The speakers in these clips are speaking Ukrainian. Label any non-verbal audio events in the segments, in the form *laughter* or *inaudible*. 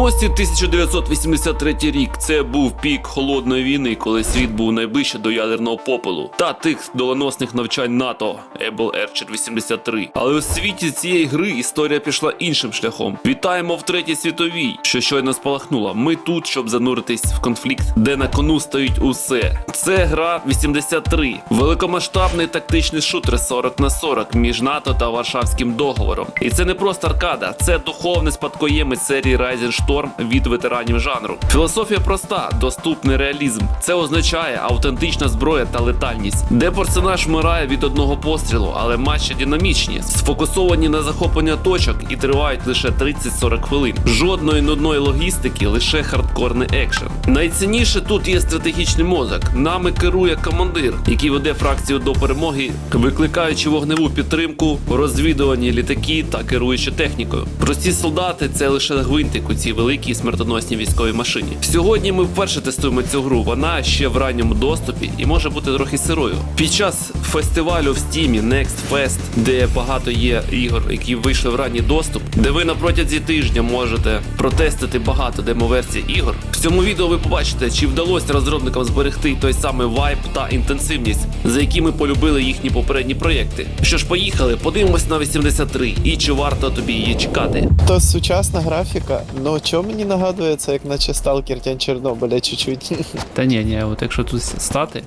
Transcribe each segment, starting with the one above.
90-ті 1983 рік це був пік холодної війни, коли світ був найближче до ядерного попелу та тих доленосних навчань НАТО Able Archer 83. Але у світі цієї гри історія пішла іншим шляхом. Вітаємо в третій світовій, що щойно спалахнула. Ми тут, щоб зануритись в конфлікт, де на кону стоїть усе. Це гра 83, великомасштабний тактичний шутер 40 на 40 між НАТО та Варшавським договором. І це не просто аркада, це духовний спадкоємець серії Rising Storm від ветеранів жанру. Філософія проста, доступний реалізм. Це означає автентична зброя та летальність, де персонаж вмирає від одного пострілу, але матчі динамічні, сфокусовані на захоплення точок і тривають лише 30-40 хвилин. Жодної нудної логістики, лише хардкорний екшен. Найцінніше тут є стратегічний мозок. Нами керує командир, який веде фракцію до перемоги, викликаючи вогневу підтримку, розвідувані літаки та керуючи технікою. Прості солдати це лише гвинтик у цій великій смертоносній військовій машині. Сьогодні ми вперше тестуємо цю гру. Вона ще в ранньому доступі і може бути трохи сирою. Під час фестивалю в стімі Next Fest, де багато є ігор, які вийшли в ранній доступ, де ви на протязі тижня можете протестити багато демоверсій ігор. В цьому відео ви побачите, чи вдалося розробникам зберегти той самий вайб та інтенсивність, за які ми полюбили їхні попередні проєкти. Що ж, поїхали, подивимось на 83 і чи варто тобі її чекати. То сучасна графіка, ну чого мені нагадує, це як наче Сталкер Тянь Чорнобиля чуть-чуть. *laughs* Та ні, ні, от якщо тут стати,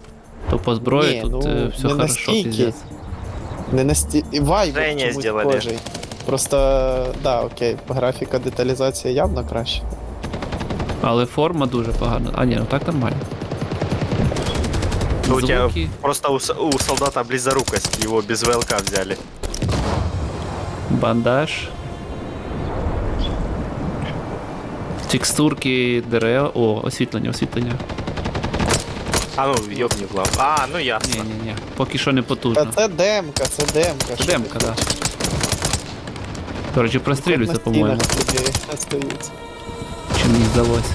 то по зброї Ні, тут ну, е, все не хорошо, настільки. піздець. Не насті... і Вайб Женя чомусь схожий. Просто, да, окей, графіка, деталізація явно краще. Але форма дуже погана. А ні, ну так нормально. Ну, у тебя Звуки. просто у, с- у солдата близорукость, его без ВЛК взяли. Бандаж. Текстурки дерев. О, освітлення, освітлення. А ну, йобні в лав. А, ну ясно. Ні, ні, ні. Поки що не Та потужно. це демка, це демка. Це що демка, ти да. речі, прострілюється, На по-моєму. стінах люди остаються. Чи мені здалося.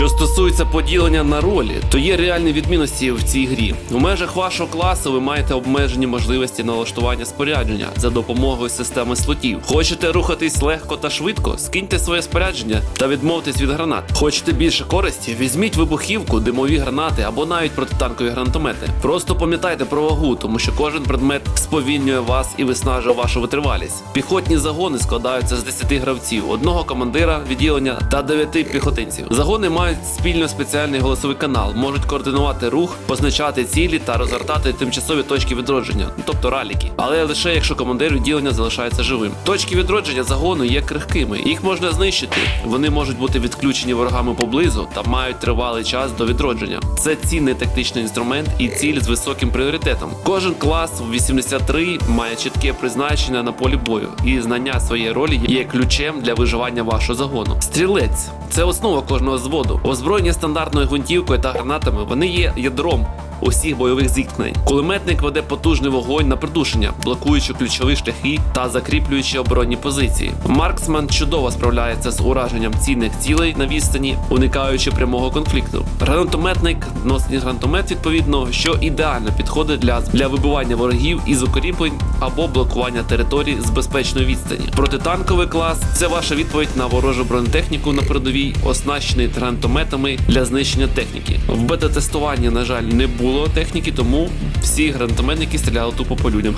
Що стосується поділення на ролі, то є реальні відмінності в цій грі. У межах вашого класу ви маєте обмежені можливості налаштування спорядження за допомогою системи слотів. Хочете рухатись легко та швидко? Скиньте своє спорядження та відмовтесь від гранат. Хочете більше користі? Візьміть вибухівку, димові гранати або навіть протитанкові гранатомети. Просто пам'ятайте про вагу, тому що кожен предмет сповільнює вас і виснажує вашу витривалість. Піхотні загони складаються з 10 гравців, одного командира відділення та 9 піхотинців. Загони мають спільно спеціальний голосовий канал, можуть координувати рух, позначати цілі та розгортати тимчасові точки відродження, ну, тобто раліки. Але лише якщо командир відділення залишається живим. Точки відродження загону є крихкими, їх можна знищити. Вони можуть бути відключені ворогами поблизу та мають тривалий час до відродження. Це цінний тактичний інструмент і ціль з високим пріоритетом. Кожен клас в 83 має чітке призначення на полі бою, і знання своєї ролі є ключем для виживання вашого загону. Стрілець це основа кожного зводу. Озброєні стандартною гвинтівкою та гранатами вони є ядром. Усіх бойових зіткнень. Кулеметник веде потужний вогонь на придушення, блокуючи ключові шляхи та закріплюючи оборонні позиції. Марксман чудово справляється з ураженням цінних цілей на відстані, уникаючи прямого конфлікту. Гранатометник носить гранатомет відповідно, що ідеально підходить для, для вибивання ворогів із укріплень або блокування територій з безпечної відстані. Протитанковий клас це ваша відповідь на ворожу бронетехніку на передовій, оснащений гранатометами для знищення техніки. В бета-тестуванні, на жаль, не було техніки, тому всі гранатометники стріляли тупо по людям.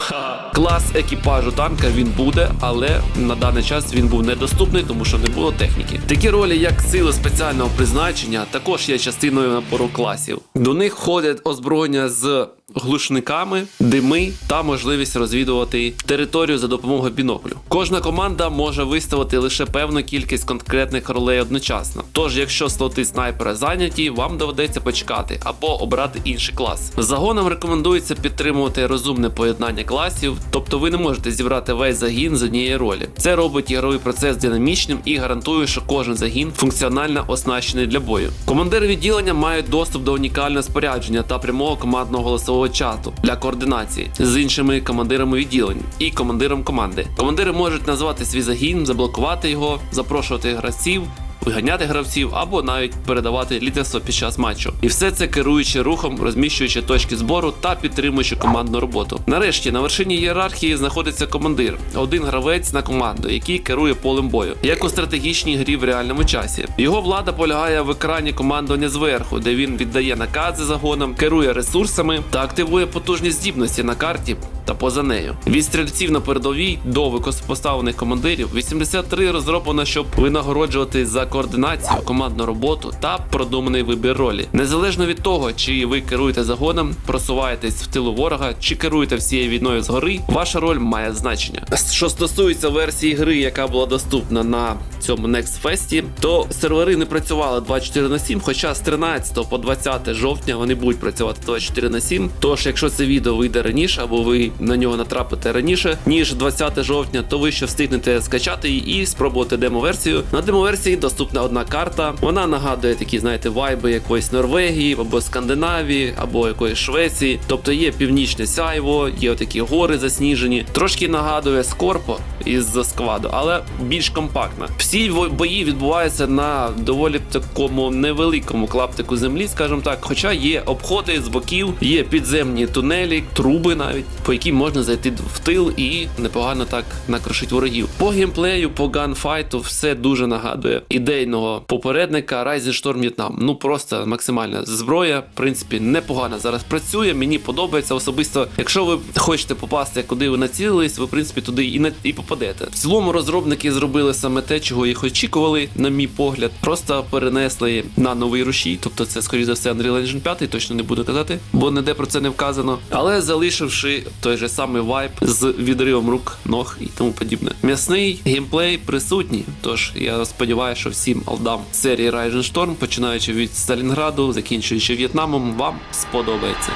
Клас екіпажу танка він буде, але на даний час він був недоступний, тому що не було техніки. Такі ролі, як сили спеціального призначення, також є частиною набору класів. До них входять озброєння з глушниками, дими та можливість розвідувати територію за допомогою біноклю. Кожна команда може виставити лише певну кількість конкретних ролей одночасно. Тож, якщо слоти снайпера зайняті, вам доведеться почекати або обрати інший клас. Загонам рекомендується підтримувати розумне поєднання класів, тобто ви не можете зібрати весь загін з однієї ролі. Це робить ігровий процес динамічним і гарантує, що кожен загін функціонально оснащений для бою. Командири відділення мають доступ до унікального спорядження та прямого командного голосового чату для координації з іншими командирами відділень і командиром команди. Командири можуть назвати свій загін, заблокувати його, запрошувати гравців виганяти гравців або навіть передавати лідерство під час матчу. І все це керуючи рухом, розміщуючи точки збору та підтримуючи командну роботу. Нарешті на вершині ієрархії знаходиться командир, один гравець на команду, який керує полем бою, як у стратегічній грі в реальному часі. Його влада полягає в екрані командування зверху, де він віддає накази загонам, керує ресурсами та активує потужні здібності на карті та поза нею. Від стрільців на передовій до високопоставлених командирів 83 розроблено, щоб винагороджувати за координацію, командну роботу та продуманий вибір ролі. Незалежно від того, чи ви керуєте загоном, просуваєтесь в тилу ворога, чи керуєте всією війною згори, ваша роль має значення. Що стосується версії гри, яка була доступна на цьому Next Fest, то сервери не працювали 24 на 7, хоча з 13 по 20 жовтня вони будуть працювати 24 на 7. Тож, якщо це відео вийде раніше, або ви на нього натрапите раніше, ніж 20 жовтня, то ви ще встигнете скачати її і спробувати демо-версію. На демо-версії доступна одна карта. Вона нагадує такі, знаєте, вайби якоїсь Норвегії, або Скандинавії, або якоїсь Швеції. Тобто є північне сяйво, є отакі гори засніжені. Трошки нагадує Скорпо із складу, але більш компактна. Всі бої відбуваються на доволі такому невеликому клаптику землі, скажімо так. Хоча є обходи з боків, є підземні тунелі, труби навіть, по яким можна зайти в тил і непогано так накрошити ворогів. По геймплею, по ганфайту все дуже нагадує ідейного попередника Rising Storm Vietnam. Ну просто максимальна зброя, в принципі, непогано зараз працює. Мені подобається особисто. Якщо ви хочете попасти, куди ви націлились, ви в принципі туди і не і попадете. В цілому розробники зробили саме те, чого їх очікували, на мій погляд. Просто перенесли на новий рушій, тобто це скоріше за все Unreal Engine 5, точно не буду казати, бо ніде про це не вказано. Але залишивши той же самий вайб з відривом рук, ног і тому подібне. М'ясний геймплей присутній. Тож я сподіваюся, що всім алдам серії Rising Storm, починаючи від Сталінграду, закінчуючи В'єтнамом, вам сподобається.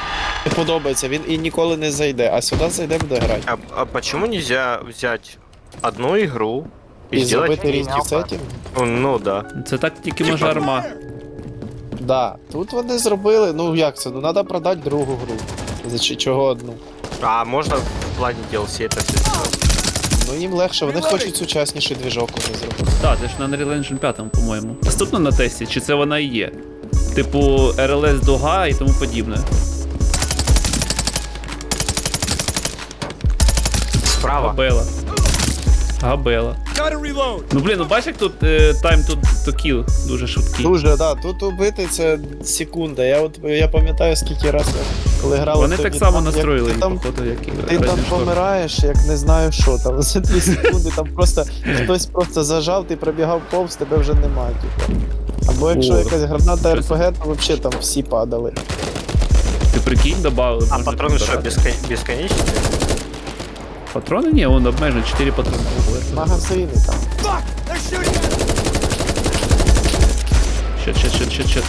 Подобається, він і ніколи не зайде, а сюди зайде буде грати. А, а почему нельзя взять одну игру и, І сделать... зробити різні сетінги. Ну да. Це так тільки може арма. Да, тут вони зробили, ну як це, ну треба продати другу гру. За чи- чого одну? А можно в плане DLC это все сделать? Ну їм легше, вони хочуть сучасніший двіжок уже зробити. Так, це ж на Unreal Engine 5, по-моєму. Доступно на тесті, чи це вона і є? Типу RLS дуга і тому подібне. Справа. Габела. Габела. Ну блін, ну бачиш, як тут е, time to, to kill дуже швидкий. Дуже, да, тут убити це секунда. Я от я пам'ятаю скільки разів, коли грали. Вони так само як настроїли, ти походу, як і ти там помираєш, як не знаю що там. *laughs* За 2 секунди там просто хтось просто зажав, ти пробігав повз, тебе вже немає. Типу. Або якщо О, якась граната. РПГ, то взагалі там всі падали. Ти прикинь, добавили. А можна патроны что, Патрони? Ні, он обмежено 4 патрони. Магазини там. Щет, щет, щет, щет, щет.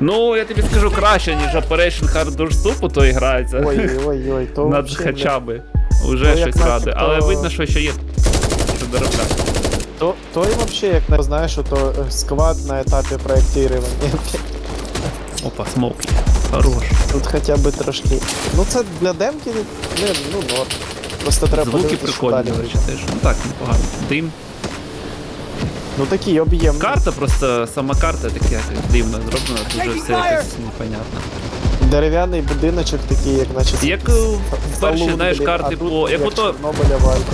Ну, я тобі скажу краще, ніж Operation Hard Doorstop, то і грається. Ой, ой, ой, то Над хоча би. Уже Ну, щось радує. начебто- Але видно, що ще є. Що доробляти. То, той взагалі, як не знаєш, що то е, сквад на етапі проєктування. Опа, смок. Хорош. Тут хоча б трошки. Ну це для демки не, ну норм. Просто треба Звуки прикольні, до речі, теж. Ну так, непогано. Дим. Ну такий об'єм. Карта просто, сама карта така якось дивно зроблена, дуже все якось непонятно. Дерев'яний будиночок такий, як наче. Як у перші, знаєш, карти по. Як ото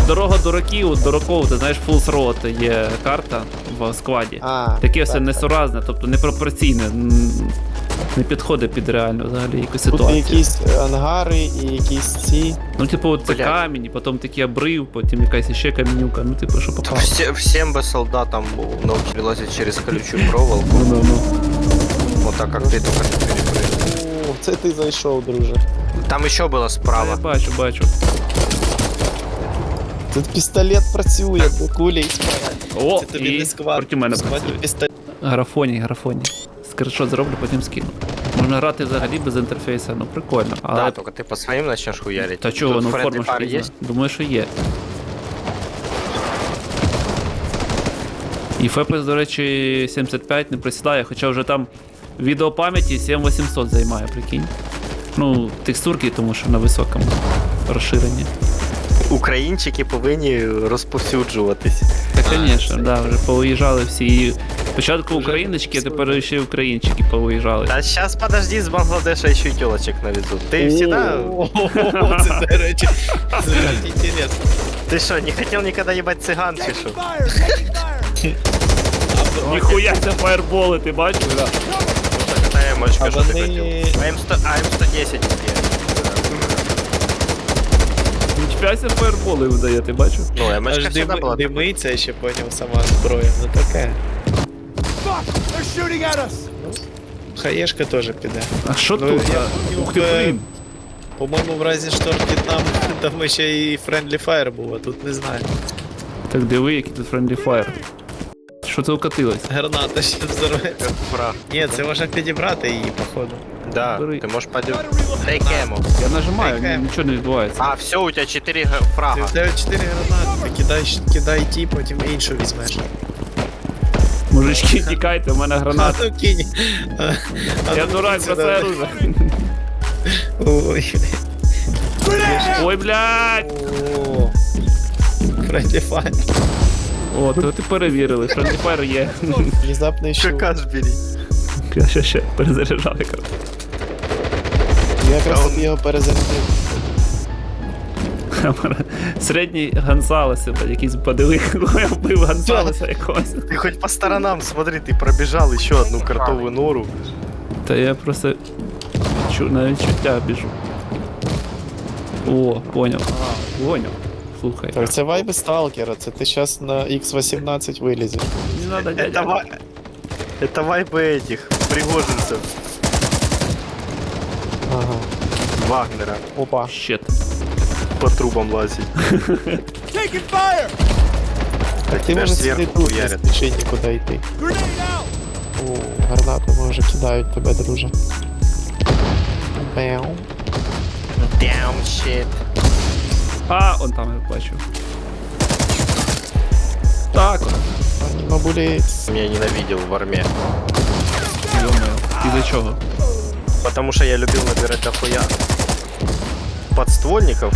дорога до років, до роков, ти знаєш, Fools Road є карта в складі. А, Таке все так, несуразне, тобто непропорційне, не підходить під реальну взагалі якусь Тут і ситуацію. якісь ангари, і якісь ці. Ну, типу, це Бля. камінь, і потім такий обрив, потім якась ще камінюка, ну, типу, що попало. Все, всем бы солдатам научились лазить через колючую проволоку. Ну, ну, ну. Вот так, как ты только что перепрыгнул. О, це ти зайшов, друже. Там еще было Я справа. бачу, бачу. Тут пістолет працює, де кулі і справа. О, Це тобі і не сквад. проти мене В складі працює. пістолет. Графоні, графоні. Скріншот зроблю, потім скину. Можна грати взагалі без інтерфейсу, ну прикольно. Але Да, только ты по своим начнешь хуярить. Та чого, Тут ну форма ж есть? Думаю, що є. І FPS, до речі, 75 не присідає, хоча вже там відеопам'яті 7800 займає, прикинь. Ну, текстурки, тому що на високому розширенні Українчики повинні розповсюджуватись. Та, звісно, да, вже повиїжджали всі. І Спочатку україночки, а тепер ще й українчики повиїжджали. Та сейчас подожди, с Бангладеша еще и телочек навезут. Ты всегда... О, Це, *laughs* до речі, це так інтересно. Ты что, не хотел никогда ебать цыган, чи что? Ніхуя це фаерболи, ти бачиш? Да. Какая эмочка, А что ты вони- хотел? АМ-100 АМ-110 це фаерболи видає, ти бачив? Ну, Аж эмочка всегда дими, была. димиться, ще поняв сама зброя. Ну таке. Хаєшка теж піде. А що Ну, тут? я А, Ух ти, в- блін. По-моєму, в разі шторм В'єтнам *laughs* там ще і Friendly Fire був, а тут не знаю. Так диви, який тут friendly fire. Що це укатилось? Граната ще взорветься. Фраг. Ні, це можна підібрати її, походу. Да, Бери. ты можешь пойти. Дай кему. Я нажимаю, Яке? нічого не відбувається. А, все, у тебя 4 Ти фрага. в тебе 4 гранати, ти кидай, кидай ті, потім іншу візьмеш. Мужички, тікайте, у мене А гранат. ну кинь. А, а Я ну, дурак, кинь сюди. оружие. Ой. Ой, блядь! О. Friendly Fire. О, то ти перевірили, friendly fire є. Внезапний щук. Какаш бери. Я ще ще перезаряджав якраз. Я якраз собі його перезарядив. Середній Гонсалеса, блядь, якийсь подиви, кого я вбив Гонсалеса якогось. Ты хоть по сторонам смотри, ты пробежал еще одну картовую нору. Та я просто чу, на відчуття біжу. О, поняв. Поняв. Слухай. Так, це вайби сталкера, це ти зараз на X18 вилізеш. Не надо, Это, дядя. ва... это вайбы этих пригожинцев Ага. Вагнера Опа. Щет. по трубам лазить. А Ти тебя ж сверху хуярят. спіши нікуди йти. О, гранату може кидають тебе, друже. Беу. Damn shit. А, он там я бачу. Так, от. Пані. Меня ненавидел в армии. Йо-моє. І за чого? Потому что я любил набирать дохуя подствольников.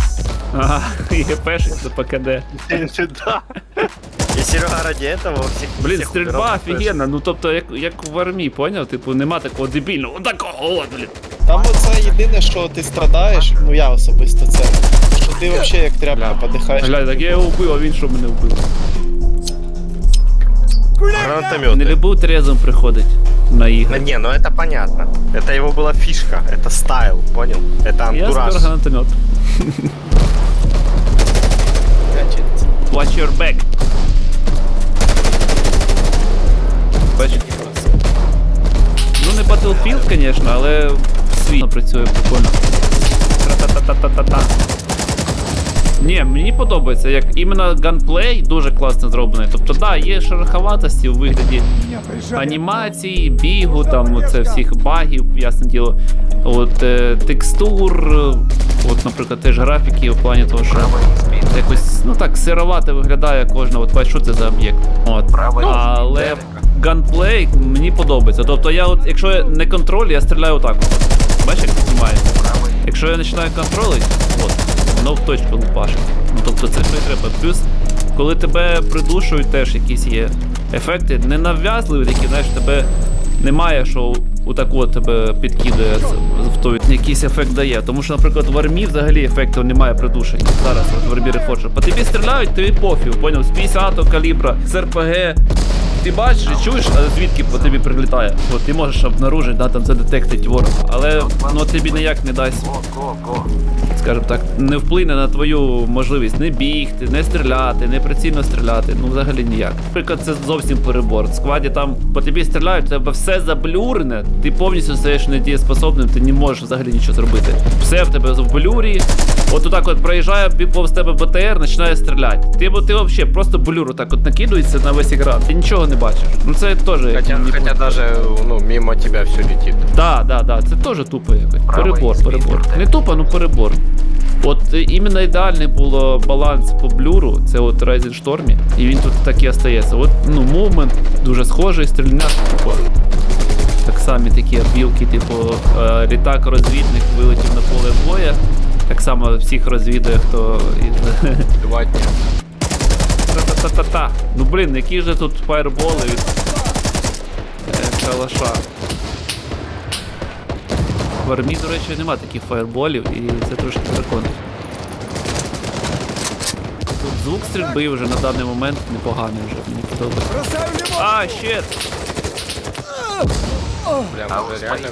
Ага, *laughs* і ГПшить за ПКД. Да. И Серега ради этого во всех Блін, всех стрільба офігенна, ну тобто як, як в армії, поняв? Типу, нема такого дебільного, такого, от, блін. Там оце єдине, що ти страдаєш, ну я особисто це. Що ти взагалі як тряпка подихаєш. Глянь, так я його вбив, а він що мене вбив? Гранатометы. Не любив трезвим приходить на Ну, ігри. не, ну это понятно. Это его была фишка, это стайл, понял? Это Я антураж. збер гранатомет. Watch your back. Бачиш? Ну не Battlefield, звісно, але свій працює прикольно. Тра-та-та-та-та-та. Ні, мені подобається, як іменно ганплей дуже класно зроблений. Тобто, да, є шероховатості у вигляді анімації, бігу, там оце всіх багів, ясне діло. От е, текстур, от, наприклад, теж графіки в плані того, що якось ну так сировато виглядає кожна. От бачиш, що це за об'єкт. От. Але ганплей мені подобається. Тобто я, от, якщо я не контроль, я стріляю отак. От. Бачиш, як знімає? Якщо я починаю контролити, от, воно в точку лупашить. Ну тобто це і треба. Плюс, коли тебе придушують, теж якісь є ефекти, не нав'язливі такі, знаєш, тебе немає, що отак от тебе підкидає в той якийсь ефект дає. Тому що, наприклад, в армії взагалі ефекту немає придушення. Зараз от в армії Reforged. По тобі стріляють, тобі пофіг, поняв? З 50 калібра, з РПГ. Ти бачиш і чуєш, а звідки по тобі прилітає. От ти можеш обнаружити, да, там задетектить ворог. Але ну тобі ніяк не дасть скажімо так, не вплине на твою можливість не бігти, не стріляти, не прицільно стріляти. Ну взагалі ніяк. Наприклад, це зовсім перебор. В складі там по тобі стріляють, тебе все заблюрене, ти повністю стаєш недієспособним, ти не можеш взагалі нічого зробити. Все в тебе в блюрі. От отак от проїжджає повз тебе БТР, починає стріляти. Ти, ти взагалі просто блюр так от накидується на весь екран. Ти нічого не бачиш. Ну це теж. Хотя, не хотя даже ну, мимо тебя все летит. Да, да, да, це теж тупо якось. Перебор, перебор. Не тупо, ну перебор. От е, іменно ідеальний було баланс по блюру, це от Rising Storm, і він тут так і остається. От, ну, мувмент дуже схожий, стрільня, типу. Так самі такі обілки, типу, е, літак-розвідник вилетів на поле боя, Так само всіх розвідує, хто. Два дня. Та-та-та-та-та. Ну блін, які ж тут фаерболи від е, калаша. В армії, до речі, нема таких фаерболів, і це трошки переконує. Тут звук стрільби вже на даний момент непоганий вже, мені подобається. А, щет! Бля, може реально